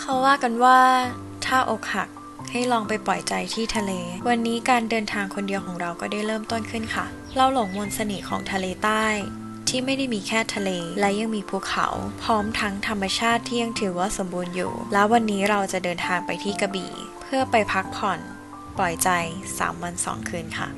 เขาว่ากันว่าถ้าอกหักให้ลองไปปล่อยใจที่ทะเล วันนี้การเดินทางคนเดียวของเราก็ได้เริ่มต้นขึ้นค่ะ เราหลงมนต์เสน่ห์ของทะเลใต้ ที่ไม่ได้มีแค่ทะเล และยังมีภูเขา พร้อมทั้งธรรมชาติที่ยังถือว่าสมบูรณ์อยู่ แล้ววันนี้เราจะเดินทางไปที่กระบี่ เพื่อไปพักผ่อน ปล่อยใจ 3 วัน 2 คืนค่ะ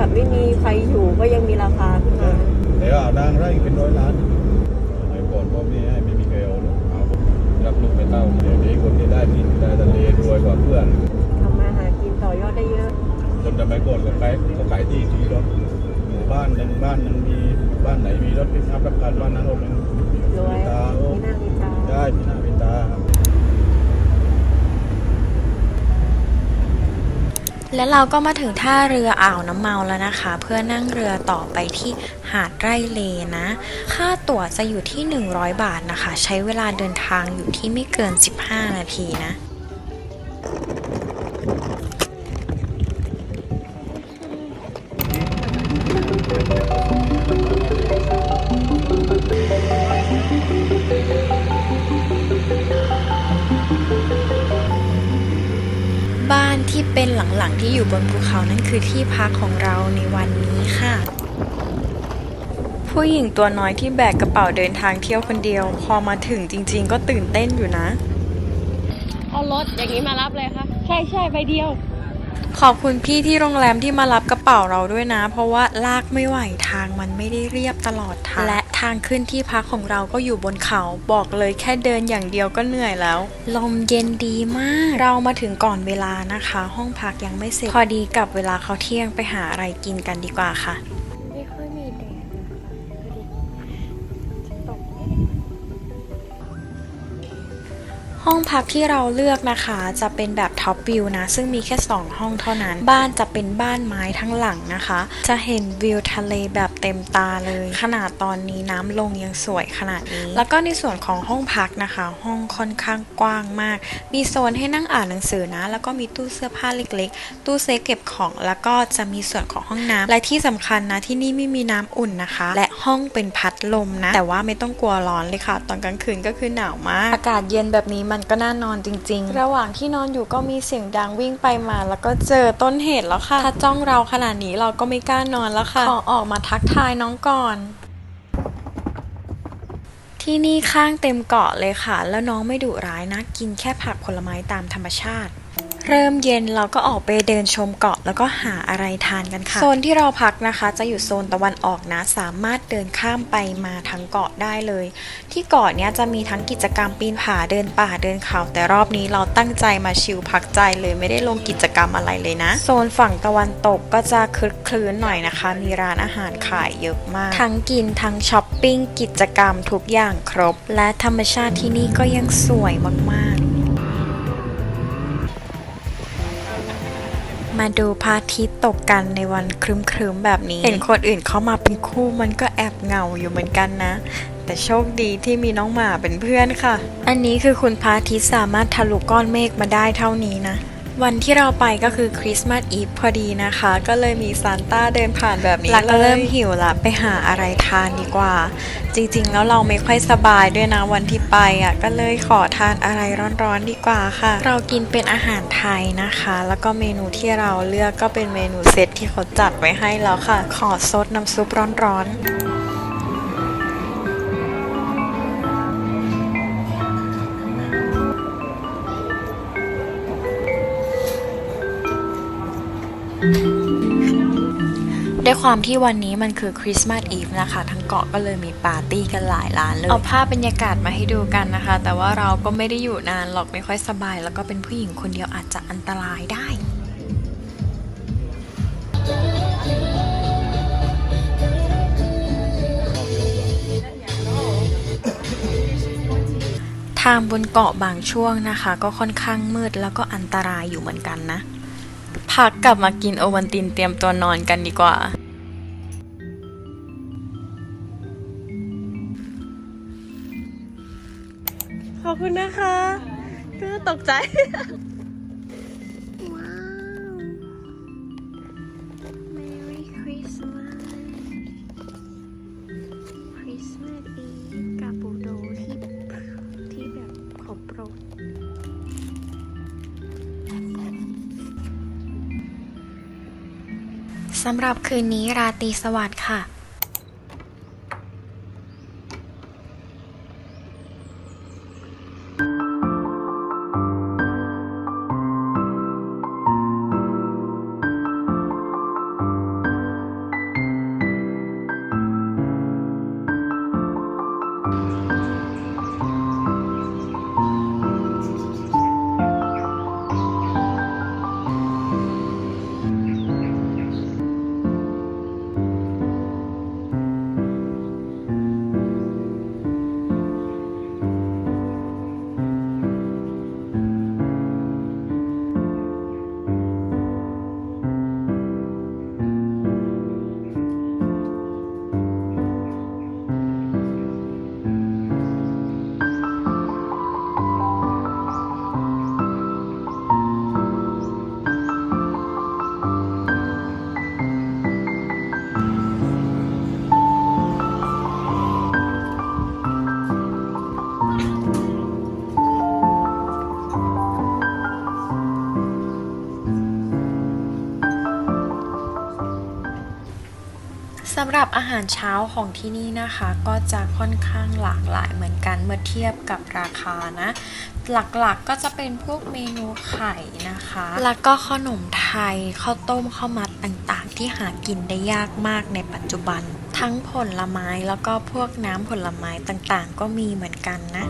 แบบไม่มีใครอยู่ก็ยังมีราคาขึ้นมา เดี๋ยวเอาดังไร่เป็นร้อยล้านสมัยก่อนพ่อแม่ให้ไม่มีใครเอาหรอกเอารับลูกไปเต้าเดี๋ยวนี้คนที่ได้กินได้ทะเลรวยกว่าเพื่อน ทำมาหากินต่อยอดได้เยอะ คนสมัยก่อนก็ขายก็ขายที่ที่รถหมู่บ้านยังบ้านยังมีบ้านไหนมีรถพิกอัพรับผ่านบ้านนั้นรถยังรวยมีตาโอ้ มีหน้ามีตา ได้มีหน้ามีตาครับ และเราก็มาถึงท่าเรืออ่าวน้ำเมาแล้วนะคะ เพื่อนั่งเรือต่อไปที่หาดไร่เลนะ ค่าตั๋วจะอยู่ที่ 100 บาทนะคะ ใช้เวลาเดินทางอยู่ที่ไม่เกิน 15 นาทีนะ หลังๆ ที่อยู่บนภูเขานั่นคือที่พักของเราในวันนี้ค่ะ ผู้หญิงตัวน้อยที่แบกกระเป๋าเดินทางเที่ยวคนเดียว พอมาถึงจริง ๆ ก็ตื่นเต้นอยู่นะ เอารถอย่างนี้มารับเลยค่ะ ใช่ใช่ใบเดียว ขอบคุณพี่ที่โรงแรมที่มารับกระเป๋าเราด้วยนะ เพราะว่าลากไม่ไหวทางมันไม่ได้เรียบตลอดทางและ ทางขึ้นที่พักของเราก็อยู่บนเขาบอกเลยแค่เดินอย่างเดียวก็เหนื่อยแล้ว ลมเย็นดีมาก เรามาถึงก่อนเวลานะคะ ห้องพักยังไม่เสร็จ พอดีกับเวลาเขาเที่ยงไปหาอะไรกินกันดีกว่าค่ะไม่ค่อยมีแดดตกห้องพักที่เราเลือกนะคะจะเป็นแบบท็อปวิวนะ ซึ่งมีแค่ 2 ห้องเท่านั้น บ้านจะเป็นบ้านไม้ทั้งหลังนะคะ จะเห็นวิวทะเลแบบ เต็มตาเลย ขนาดตอนนี้น้ำลงยังสวยขนาดนี้ แล้วก็ในส่วนของห้องพักนะคะ ห้องค่อนข้างกว้างมาก มีโซนให้นั่งอ่านหนังสือนะ แล้วก็มีตู้เสื้อผ้าเล็ก ๆ ตู้เซฟเก็บของ แล้วก็จะมีส่วนของห้องน้ำและที่สำคัญนะที่นี่ไม่มีน้ำอุ่นนะคะ และห้องเป็นพัดลมนะ แต่ว่าไม่ต้องกลัวร้อนเลยค่ะ ตอนกลางคืนก็คือหนาวมาก อากาศเย็นแบบนี้มันก็น่านอนจริง ๆ ระหว่างที่นอนอยู่ก็มีเสียงดังวิ่งไปมา แล้วก็เจอต้นเหตุแล้วค่ะ ถ้าจ้องเราขนาดนี้เราก็ไม่กล้านอนแล้วค่ะ ขอออกมาทักทายน้องก่อน ที่นี่ข้างเต็มเกาะเลยค่ะ แล้วน้องไม่ดุร้ายนะ กินแค่ผักผลไม้ตามธรรมชาติ เริ่มเย็นเราก็ออกไปเดินชมเกาะแล้วก็หาอะไรทานกันค่ะ โซนที่เราพักนะคะ จะอยู่โซนตะวันออกนะ สามารถเดินข้ามไปมาทั้งเกาะได้เลย ที่เกาะเนี้ยจะมีทั้งกิจกรรมปีนผาเดินป่าเดินเขา แต่รอบนี้เราตั้งใจมาชิลพักใจเลยไม่ได้ลงกิจกรรมอะไรเลยนะ โซนฝั่งตะวันตกก็จะคลึกคลื้นหน่อยนะคะ มีร้านอาหารขายเยอะมาก ทั้งกินทั้งช้อปปิ้งกิจกรรมทุกอย่างครบ และธรรมชาติที่นี่ก็ยังสวยมากๆ มาดูพระอาทิตย์ตกกันในวันครึ้มๆแบบนี้ เห็นคนอื่นเขามาเป็นคู่มันก็แอบเหงาอยู่เหมือนกันนะ แต่โชคดีที่มีน้องหมาเป็นเพื่อนค่ะ อันนี้คือคุณพระอาทิตย์สามารถทะลุก้อนเมฆมาได้เท่านี้นะ วันที่เราไปก็คือคริสต์มาสอีฟพอดีนะคะ ก็เลยมีซานต้าเดินผ่านแบบนี้แล้วก็เริ่มหิวละไปหาอะไรทานดีกว่า จริงๆ แล้วเราไม่ค่อยสบายด้วยนะวันที่ไปอะก็เลยขอทานอะไรร้อนๆดีกว่าค่ะ เรากินเป็นอาหารไทยนะคะ แล้วก็เมนูที่เราเลือกก็เป็นเมนูเซตที่เขาจัดไว้ให้แล้วค่ะ ขอซดน้ำซุปร้อนๆ ด้วยความที่วันนี้มันคือคริสต์มาสอีฟนะคะ ทั้งเกาะก็เลยมีปาร์ตี้กันหลายร้านเลย เอาภาพบรรยากาศมาให้ดูกันนะคะ แต่ว่าเราก็ไม่ได้อยู่นานหรอกไม่ค่อยสบาย แล้วก็เป็นผู้หญิงคนเดียวอาจจะอันตรายได้ทางบนเกาะบางช่วงนะคะ ก็ค่อนข้างมืดแล้วก็อันตรายอยู่เหมือนกันนะ พักกลับมากินโอวันตินเตรียมตัวนอนกันดีกว่า ขอบคุณนะคะก็ตกใจำหรับคืนนี้ราตรีสวัสดิ์ค่ะำหรับอาหารเช้าของที่นี่นะคะ ก็จะค่อนข้างหลากหลายเหมือนกันเมื่อเทียบกับราคานะ หลักๆกก็จะเป็นพวกเมนูไข่นะคะ แล้วก็ขนมไทยข้าวต้มข้าวมัดต่างๆ ที่หากินได้ยากมากในปัจจุบัน ทั้งผลไม้แล้วก็พวกน้ำผลไม้ต่างๆ ก็มีเหมือนกันนะ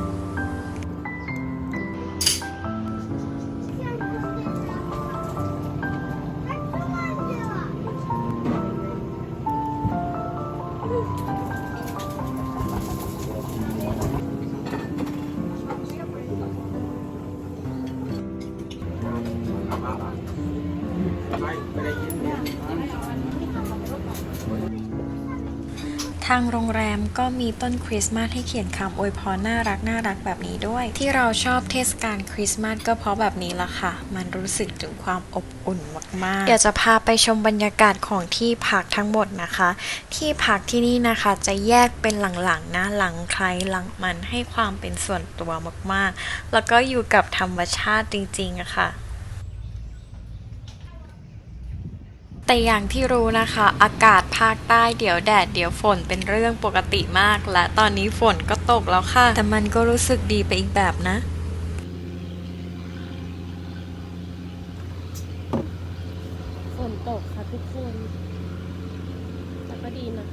างโรงแรมก็มีต้นคริสต์มาสให้เขียนคำอวยพรน่ารักน่ารักแบบนี้ด้วย ที่เราชอบเทศกาลคริสต์มาสก็เพราะแบบนี้ละค่ะ มันรู้สึกถึงความอบอุ่นมากๆ เดี๋ยวจะพาไปชมบรรยากาศของที่พักทั้งหมดนะคะ ที่พักที่นี่นะคะจะแยกเป็นหลังๆนะหลังใครหลังมันให้ความเป็นส่วนตัวมากๆ แล้วก็อยู่กับธรรมชาติจริงๆอะค่ะแต่อย่างที่รู้นะคะ อากาศ ภาคใต้เดี๋ยวแดดเดี๋ยวฝนเป็นเรื่องปกติมาก และตอนนี้ฝนก็ตกแล้วค่ะ แต่มันก็รู้สึกดีไปอีกแบบนะฝนตกค่ะทุกคนแต่ก็ดีนะ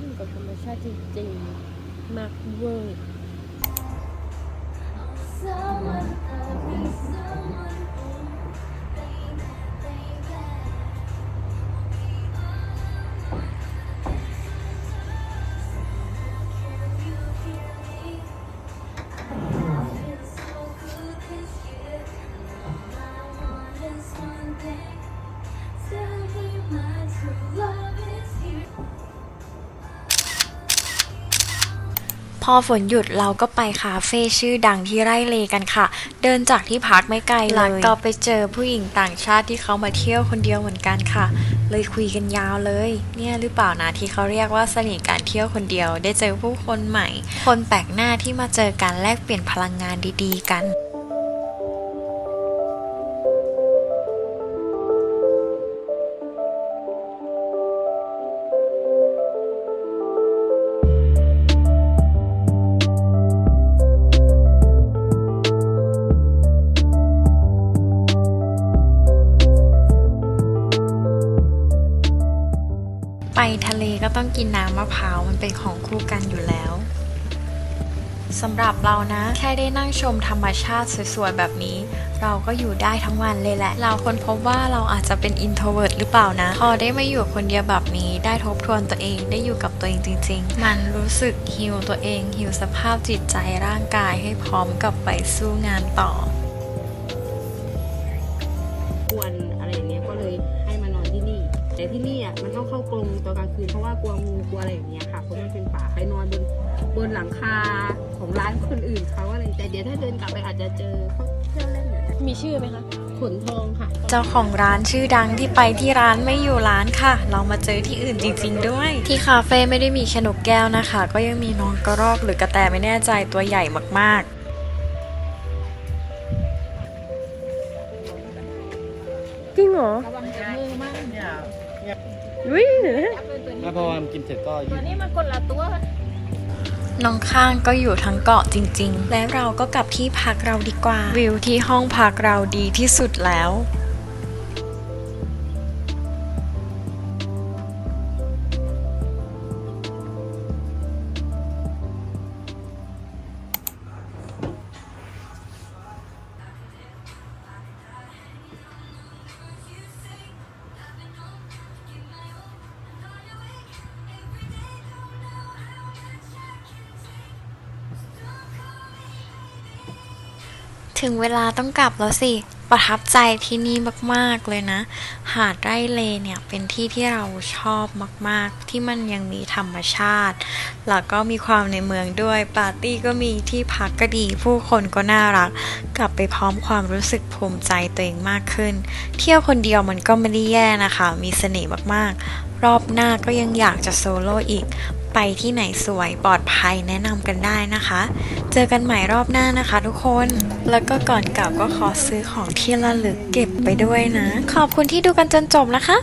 อยู่กับธรรมชาติจริงๆมากเวอร์ พอฝนหยุดเราก็ไปคาเฟ่ชื่อดังที่ไร่เลกันค่ะ เดินจากที่พักไม่ไกลเลยก็ไปเจอผู้หญิงต่างชาติที่เขามาเที่ยวคนเดียวเหมือนกันค่ะ เลยคุยกันยาวเลย เนี่ยหรือเปล่านะที่เขาเรียกว่าสนิทการเที่ยวคนเดียว ได้เจอผู้คนใหม่ คนแปลกหน้าที่มาเจอกันแลกเปลี่ยนพลังงานดี ๆ กัน มะพร้าวมันเป็นของคู่กันอยู่แล้วสำหรับเรานะ แค่ได้นั่งชมธรรมชาติสวยๆ แบบนี้ เราก็อยู่ได้ทั้งวันเลยแหละ เราค้นพบว่าเราอาจจะเป็น introvert หรือเปล่านะ พอได้มาอยู่คนเดียวแบบนี้ ได้ทบทวนตัวเองได้อยู่กับตัวเองจริง ๆ มันรู้สึกฮิวตัวเองฮิวสภาพจิตใจร่างกายให้พร้อมกับไปสู้งานต่อควรอะไรเนี้ยก็เลย แต่ที่นี่อะมันต้องเข้ากรงตอนกลางคืนเพราะว่ากลัวงูกลัวอะไรอย่างเงี้ยค่ะเพราะมันเป็นป่าใครนอนบนบนหลังคาของร้านคนอื่นเขาอะไรแต่เดี๋ยวถ้าเดินกลับไปอาจจะเจอเขาเที่ยวเล่นอยู่นะมีชื่อไหมคะขนทองค่ะ เจ้าของร้านชื่อดังที่ไปที่ร้านไม่อยู่ร้านค่ะ เรามาเจอที่อื่นจริง ๆ ด้วย ที่คาเฟ่ไม่ได้มีแค่นกแก้วนะคะ ก็ยังมีน้องกระรอกหรือกระแตไม่แน่ใจตัวใหญ่มากๆจริงเหรอระวังจับมือมาก อุ้ยถ้าพอมันกินเสร็จก็ตัวนี้มันคนละตัวน้องข้างก็อยู่ทั้งเกาะจริง ๆ และเราก็กลับที่พักเราดีกว่า วิวที่ห้องพักเราดีที่สุดแล้ว ถึงเวลาต้องกลับแล้วสิ ประทับใจที่นี่มากๆเลยนะ หาดไร่เลเนี่ยเป็นที่ที่เราชอบมากๆ ที่มันยังมีธรรมชาติ แล้วก็มีความในเมืองด้วย ปาร์ตี้ก็มีที่พักก็ดี ผู้คนก็น่ารัก กลับไปพร้อมความรู้สึกภูมิใจตัวเองมากขึ้น เที่ยวคนเดียวมันก็ไม่ได้แย่นะคะ มีเสน่ห์มากๆ รอบหน้าก็ยังอยากจะโซโล่อีก ไปที่ไหนสวยปลอดภัยแนะนำกันได้นะคะ เจอกันใหม่รอบหน้านะคะทุกคน แล้วก็ก่อนกลับก็ขอซื้อของที่ระลึกเก็บไปด้วยนะ ขอบคุณที่ดูกันจนจบนะคะ